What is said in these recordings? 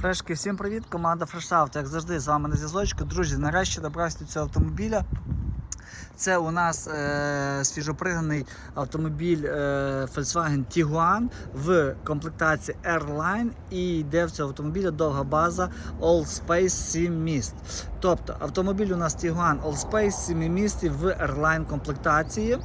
Фрешки, всім привіт! Команда Фрешавто, як завжди, з вами на зв'язочку. Друзі, нарешті добрався до цього автомобіля. Це у нас е, свіжопригнаний автомобіль е, Volkswagen Tiguan в комплектації Airline і йде в цього автомобіля довга база All Space 7 міст. Тобто автомобіль у нас Tiguan All Space 7 місті в Airline комплектації.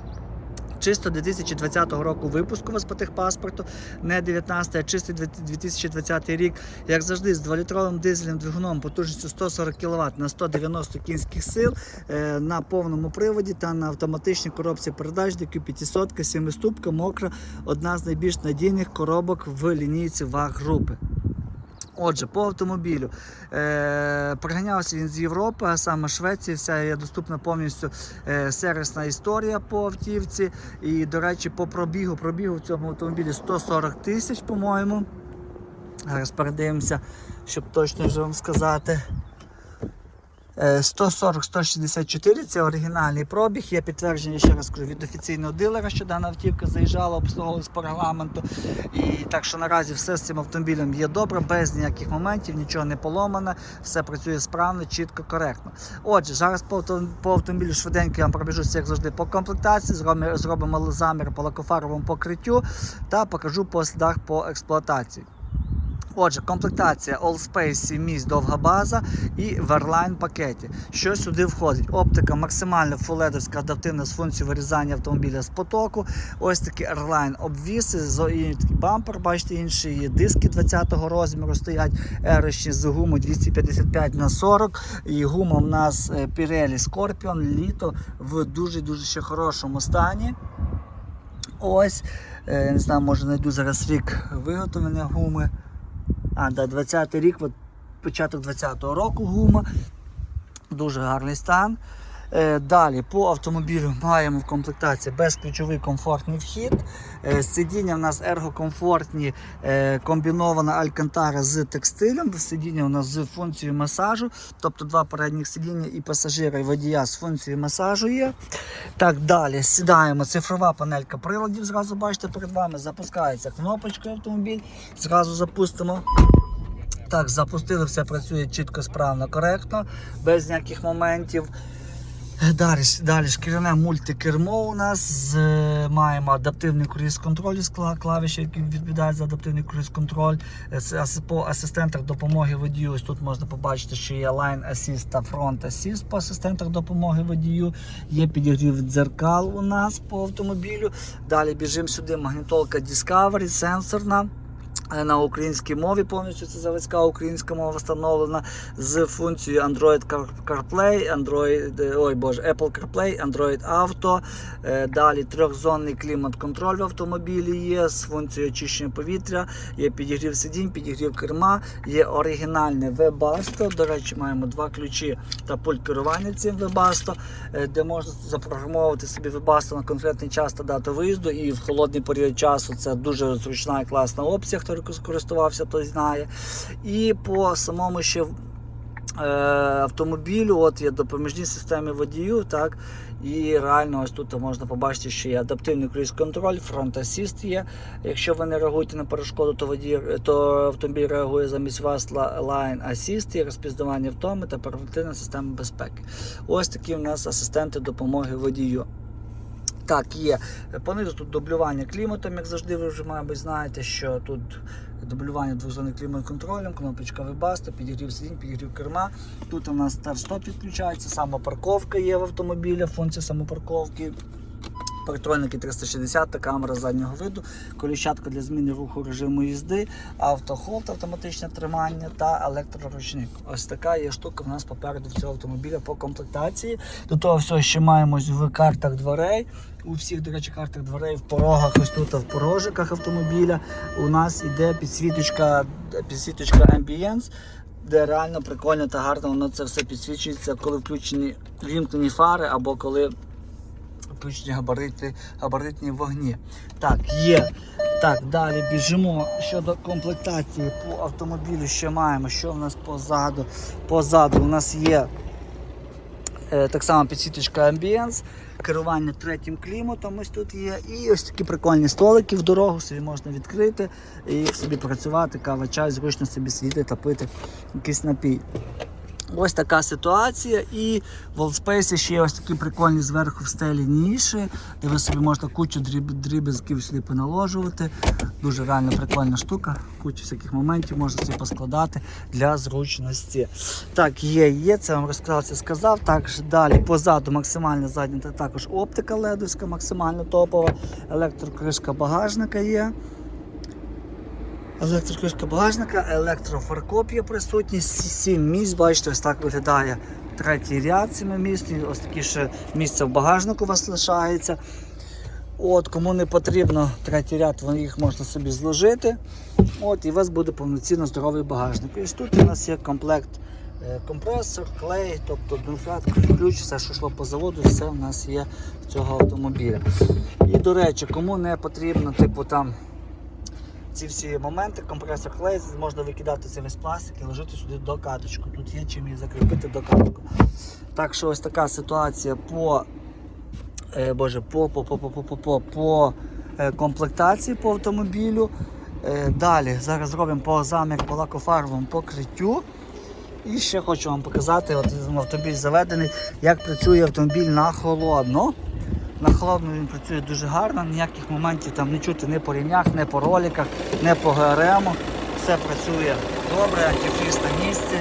Чисто 2020 року випуску вас по техпаспорту, не 19, а чистий 2020 рік. Як завжди, з 2-літровим дизельним двигуном потужністю 140 кВт на 190 кінських сил е, на повному приводі та на автоматичній коробці передач DQ 500 7-ступка, мокра, одна з найбільш надійних коробок в лінійці ВАГ групи. Отже, по автомобілю. Е, Приганявся він з Європи, а саме Швеції. Вся є доступна повністю е, сервісна історія по автівці. І, до речі, по пробігу. Пробігу в цьому автомобілі 140 тисяч, по-моєму. Зараз передивимося, щоб точно вже вам сказати. Е, 140-164 це оригінальний пробіг. Є підтвердження, ще раз кажу, від офіційного дилера, що дана автівка заїжджала, обслуговувалась по регламенту. І так що наразі все з цим автомобілем є добре, без ніяких моментів, нічого не поломане, все працює справно, чітко, коректно. Отже, зараз по, автомобілю швиденько я вам пробіжуся, як завжди, по комплектації, зробимо замір по лакофаровому покриттю та покажу по слідах по експлуатації. Отже, комплектація All Space 7 місць довга база і в Airline пакеті. Що сюди входить? Оптика максимально фуледовська адаптивна з функцією вирізання автомобіля з потоку. Ось такі Airline обвіси, такий бампер, бачите, інші є диски 20-го розміру стоять, ерочні з гумою 255 на 40 І гума в нас е, Pirelli Scorpion, літо в дуже-дуже ще хорошому стані. Ось, е, не знаю, може знайду зараз рік виготовлення гуми. А, да, 20-й рік, от, початок 20-го року гума. Дуже гарний стан. Е, Далі по автомобілю маємо в комплектації безключовий комфортний вхід. Е, Сидіння в нас ергокомфортні, е, комбінована алькантара з текстилем. Сидіння у нас з функцією масажу, тобто два передніх сидіння і пасажира, і водія з функцією масажу є. Так, далі сідаємо. Цифрова панелька приладів. Зразу бачите перед вами. Запускається кнопочкою автомобіль. Зразу запустимо. Так, запустили, все працює чітко, справно, коректно, без ніяких моментів. Далі, далі шкіряне мультикермо у нас. З, маємо адаптивний круїз-контроль з клавіші, які відповідають за адаптивний круїз-контроль. Е, З ас- По асистентах допомоги водію. Ось тут можна побачити, що є Line Assist та Front Assist по асистентах допомоги водію. Є підігрів дзеркал у нас по автомобілю. Далі біжимо сюди. Магнітолка Discovery, сенсорна. На українській мові повністю це заводська українська мова встановлена з функцією Android CarPlay, Android, е, ой боже, Apple CarPlay, Android Auto. Е, Далі трьохзонний клімат-контроль в автомобілі є з функцією очищення повітря, є підігрів сидінь, підігрів керма, є оригінальне Webasto. До речі, маємо два ключі та пульт керування цим Webasto, е, де можна запрограмовувати собі Webasto на конкретний час та дату виїзду. І в холодний період часу це дуже зручна і класна опція. Користувався, той знає. І по самому ще е, автомобілю, от є допоміжні системи водію, так, і реально ось тут можна побачити, що є адаптивний круїз-контроль, фронт асіст є. Якщо ви не реагуєте на перешкоду, то, водій, то автомобіль реагує замість вас ла- Line Assist, є розпізнавання втоми та превентивна система безпеки. Ось такі у нас асистенти допомоги водію. Так, є. Понизу тут дублювання кліматом, як завжди, ви вже, мабуть, знаєте, що тут дублювання двохзонним клімат-контролем, кнопочка вибаста, підігрів сидінь, підігрів керма. Тут у нас старт-стоп відключається, самопарковка є в автомобілі, функція самопарковки. Парктроники 360 камера заднього виду, коліщатка для зміни руху режиму їзди, автохолд, автоматичне тримання та електроручник. Ось така є штука в нас попереду в цього автомобіля по комплектації. До того всього ще маємо в картах дверей. У всіх, до речі, картах дверей в порогах, ось тут в порожиках автомобіля. У нас іде підсвіточка, підсвіточка Ambience. Де реально прикольно та гарно воно це все підсвічується, коли включені вімкнені фари або коли включені габарити, габаритні вогні. Так, є. Так, далі біжимо щодо комплектації по автомобілю. Ще маємо, що в нас позаду. Позаду у нас є е, так само підсвіточка Ambience, керування третім кліматом. Ось тут є. І ось такі прикольні столики в дорогу собі можна відкрити і собі працювати, кава, чай, зручно собі сидіти та пити якийсь напій. Ось така ситуація. І в Allspace ще є ось такі прикольні зверху в стелі ніші, де ви собі можете кучу дріб, дріб'язків сюди поналожувати. Дуже реально прикольна штука. Кучу всяких моментів можна собі поскладати для зручності. Так, є, є, це вам розказав, це сказав. Також далі позаду максимально задня, та також оптика ледовська, максимально топова. Електрокришка багажника є. Електрокришка багажника, електрофаркоп є присутній, сім місць, бачите, ось так виглядає третій ряд сімимісний, ось такі ще місця в багажнику у вас лишається. От, Кому не потрібно третій ряд, їх можна собі зложити. От, І у вас буде повноцінно здоровий багажник. І ось тут у нас є комплект е, компресор, клей, тобто домкрат, ключ, все, що йшло по заводу, все в нас є в цього автомобіля. І до речі, кому не потрібно, типу там ці всі моменти, компресор клей, можна викидати цей весь пластик і ложити сюди докаточку. Тут є чим її закріпити докатку. Так що ось така ситуація по, е, боже, по, по, по, по, по, по, по, по е, комплектації по автомобілю. Е, далі зараз зробимо по замір по лакофарбовому покриттю. І ще хочу вам показати, от автомобіль заведений, як працює автомобіль на холодно. На холодно він працює дуже гарно, ніяких моментів там не чути ні по рівнях, ні по роликах, ні по ГРМ. Все працює добре, антифріз на місці.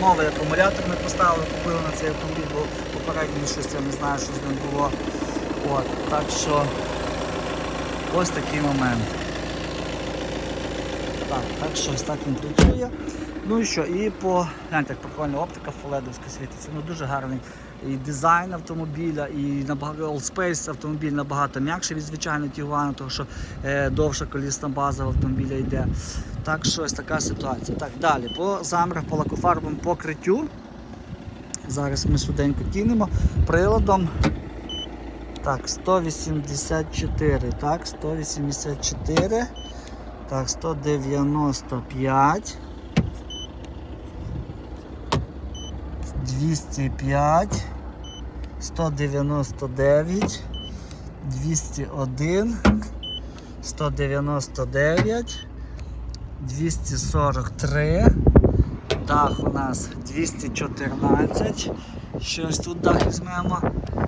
Новий акумулятор ми поставили, купили на цей автомобіль, бо попередній щось я не знаю, що з ним було. От, так що ось такий момент. Так, так що ось так він працює. Ну і що, і по гляньте, як прикольна оптика фоледовська світиться. Ну дуже гарний і дизайн автомобіля, і набагато Allspace автомобіль набагато м'якший від звичайного Тігуана, тому що е, довша колісна база в автомобіля йде. Так що ось така ситуація. Так, далі по замрах, по лакофарбовому покриттю. Зараз ми швиденько кинемо приладом. Так, 184, так, 184. Так, 195. 205, 199, 201, 199, 243, дах у нас 214, щось тут дах візьмемо,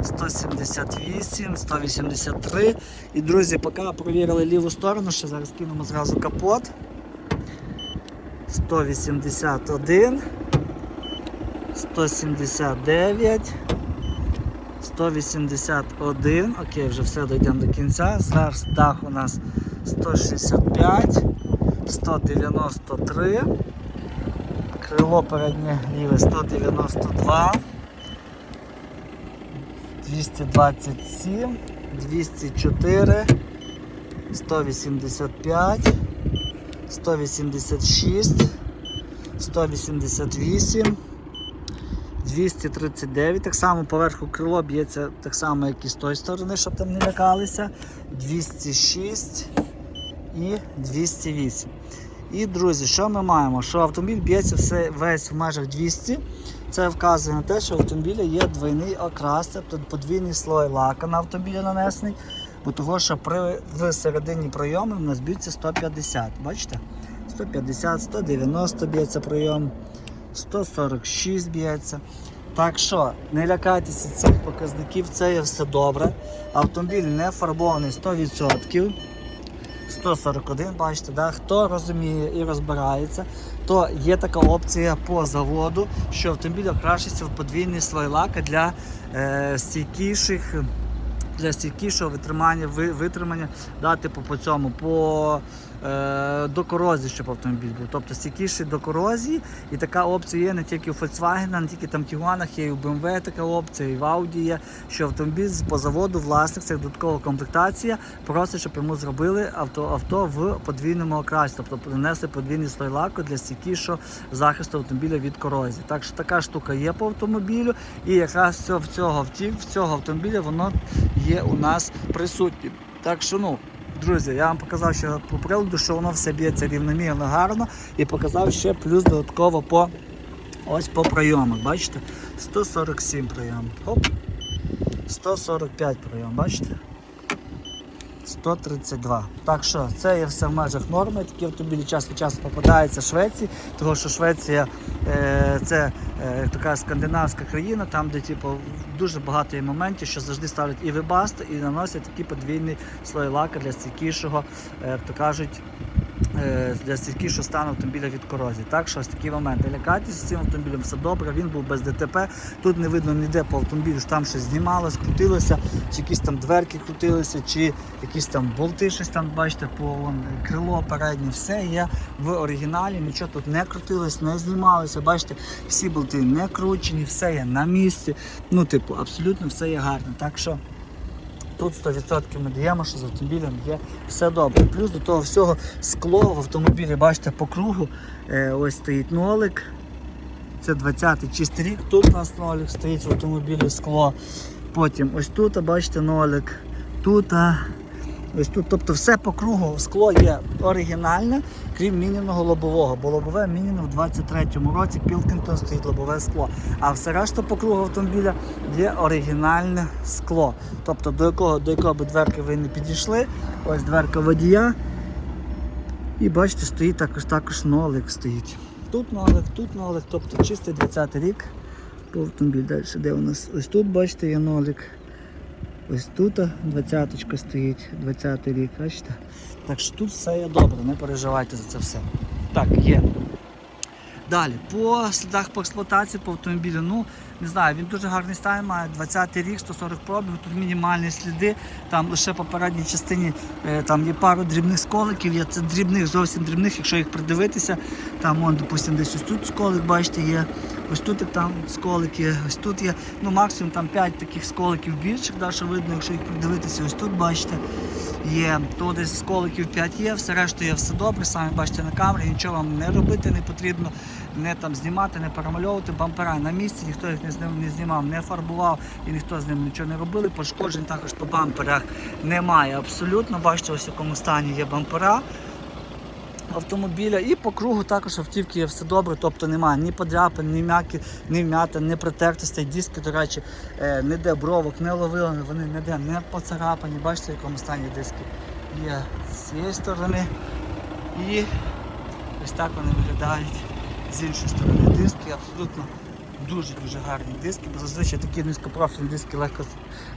178, 183. І, друзі, поки провірили ліву сторону, ще зараз кинемо зразу капот. 181. 179, 181, окей, вже все дійдемо до кінця. Зараз дах у нас 165, 193, крило переднє ліве 192, 227, 204, 185, 186, 188. 239, так само поверху крило б'ється так само, як і з тої сторони, щоб там не лякалися. 206 і 208. І, друзі, що ми маємо? Що автомобіль б'ється весь в межах 200. Це вказує на те, що в автомобіля є двойний окрас, тобто подвійний слой лака на автомобілі нанесений, бо того, що при, в середині пройому в нас б'ється 150. Бачите? 150, 190 б'ється прийом. 146 б'ється. Так що не лякайтеся цих показників, це є все добре. Автомобіль не фарбований 100%. 141, бачите, да? хто розуміє і розбирається, то є така опція по заводу, що автомобіль окрашується в подвійний слой для е, стійкіших. Для стійкішого витримання, витримання да, типу по цьому, по до корозії, щоб автомобіль був. Тобто стійкіший до корозії. І така опція є не тільки у Volkswagen, не тільки там в Тігуанах, є і у BMW така опція, і в Audi є, що автомобіль по заводу, власник, це додаткова комплектація, просить, щоб йому зробили авто, авто в подвійному окрасі, тобто принесли подвійний слой лаку для стійкішого захисту автомобіля від корозії. Так що така штука є по автомобілю, і якраз в цього в цього автомобіля воно є у нас присутнє. Так що ну. Друзі, я вам показав, що по приладу, що воно все б'ється рівномірно гарно і показав ще плюс додатково по ось по прийомах. Бачите? 147 прийом. Хоп. 145 прийом, бачите? 132. Так що це є все в межах норми. Такі автомобілі час від часу попадаються в Швеції, тому що Швеція е, це е, така скандинавська країна, там, де типу, дуже багато є моментів, що завжди ставлять і вибасти, і наносять такий подвійний слой лака для стійкішого, е, як то кажуть, для стійкішого стану автомобіля від корозії. Так що ось такі моменти. Лякайтеся з цим автомобілем, все добре, він був без ДТП. Тут не видно ніде по автомобілю, що там щось знімалось, крутилося, чи якісь там дверки крутилися, чи якісь там болти, щось там, бачите, по вон, крило переднє, все є в оригіналі, нічого тут не крутилось, не знімалося. Бачите, всі болти не кручені, все є на місці. Ну, типу, абсолютно все є гарно. Так що. Тут 100% ми даємо, що з автомобілем є все добре. Плюс до того всього скло в автомобілі, бачите, по кругу. Е, ось стоїть нолик. Це 20-й чистий рік. Тут у нас нолик стоїть в автомобілі скло. Потім ось тут, бачите, нолик. Тут. Ось тут, тобто все по кругу скло є оригінальне, крім мініного лобового, бо лобове мініно в 23-му році Пілкінтон стоїть лобове скло. А все решта по кругу автомобіля є оригінальне скло. Тобто до якого до якого би дверки ви не підійшли, ось дверка водія. І бачите, стоїть також також нолик стоїть. Тут нолик, тут нолик, тобто чистий 20 рік. По автомобіль далі, де у нас? Ось тут, бачите, є нолик. Ось тут двадцяточка стоїть, 20 рік, бачите? Так що тут все є добре, не переживайте за це все. Так, є. Далі, по слідах по експлуатації по автомобілю, ну не знаю, він дуже гарний стан має 20-й рік, 140 пробігів, тут мінімальні сліди, там лише по передній частині е, там є пару дрібних сколиків, є це дрібних, зовсім дрібних, якщо їх придивитися, там вон, допустимо, десь ось тут сколик, бачите, є, ось тут і там сколик є, ось тут є, ну максимум там 5 таких сколиків більших, да, що видно, якщо їх придивитися, ось тут бачите, є, то десь сколиків 5 є, все решта є все добре, самі бачите на камері, нічого вам не робити не потрібно, не там знімати, не перемальовувати бампера на місці, ніхто їх не не знімав, не фарбував і ніхто з ним нічого не робили. Пошкоджень також по бамперах немає абсолютно. Бачите, ось в якому стані є бампера автомобіля. І по кругу також автівки є все добре, тобто немає ні подряпин, ні м'яки, ні вмятин, ні протертостей. Диски, до речі, е, ніде бровок не ловили, вони ніде не поцарапані. Бачите, в якому стані диски є з цієї сторони. І ось так вони виглядають з іншої сторони. Диски абсолютно дуже-дуже гарні диски, бо зазвичай такі низькопрофільні диски легко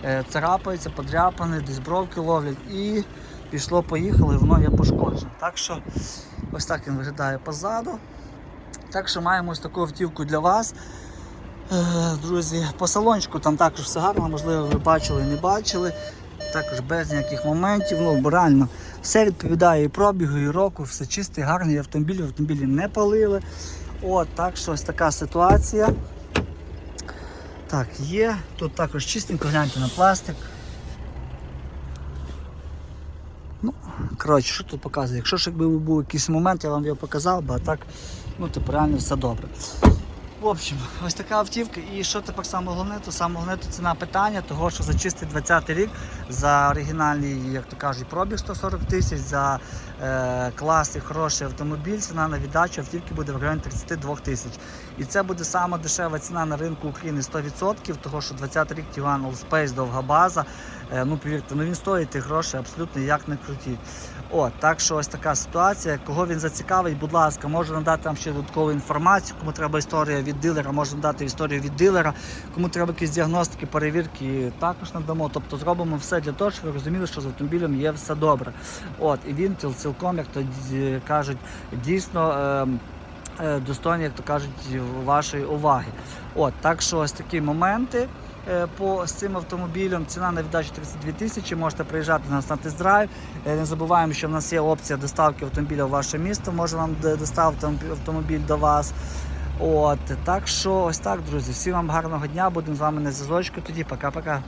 е, царапаються, подряпані, десь бровки ловлять і пішло, поїхало, воно є пошкоджене. Так що ось так він виглядає позаду. Так що маємо ось таку автівку для вас. Е, Друзі, по салончику там також все гарно, можливо, ви бачили і не бачили. Також без ніяких моментів. Ну, реально все відповідає і пробігу, і року, все чистий, гарний автомобіль, автомобілі не палили. От, так що ось така ситуація. Так, є. Тут також чистенько, гляньте на пластик. Ну, коротше, що тут показує? Якщо ж якби був якийсь момент, я вам його показав а так, ну, типу, реально все добре. В общем, ось така автівка. І що тепер саме головне, то саме головне то ціна питання, того що за чистий 20 рік, за оригінальний, як то кажуть, пробіг 140 тисяч, за е, класний хороший автомобіль, ціна на віддачу автівки буде в районі 32 тисяч. І це буде сама дешева ціна на ринку України 100%, того що 20 рік Tiguan All довга база. Е, ну повірте, ну він стоїть тих грошей абсолютно як не круті. От, так що ось така ситуація. Кого він зацікавить, будь ласка, можу надати вам ще додаткову інформацію. Кому треба історія від дилера, можу надати історію від дилера. Кому треба якісь діагностики, перевірки, також надамо. Тобто зробимо все для того, щоб ви розуміли, що з автомобілем є все добре. От, і він цілком, як то кажуть, дійсно. ем, е, як то кажуть, вашої уваги. От, так що ось такі моменти по з цим автомобілем. Ціна на віддачу 32 тисячі. Можете приїжджати до нас на тест-драйв. Е, Не забуваємо, що в нас є опція доставки автомобіля в ваше місто. Може вам доставити автомобіль до вас. От так що ось так, друзі. Всім вам гарного дня. Будемо з вами на зв'язочку. Тоді пока-пока.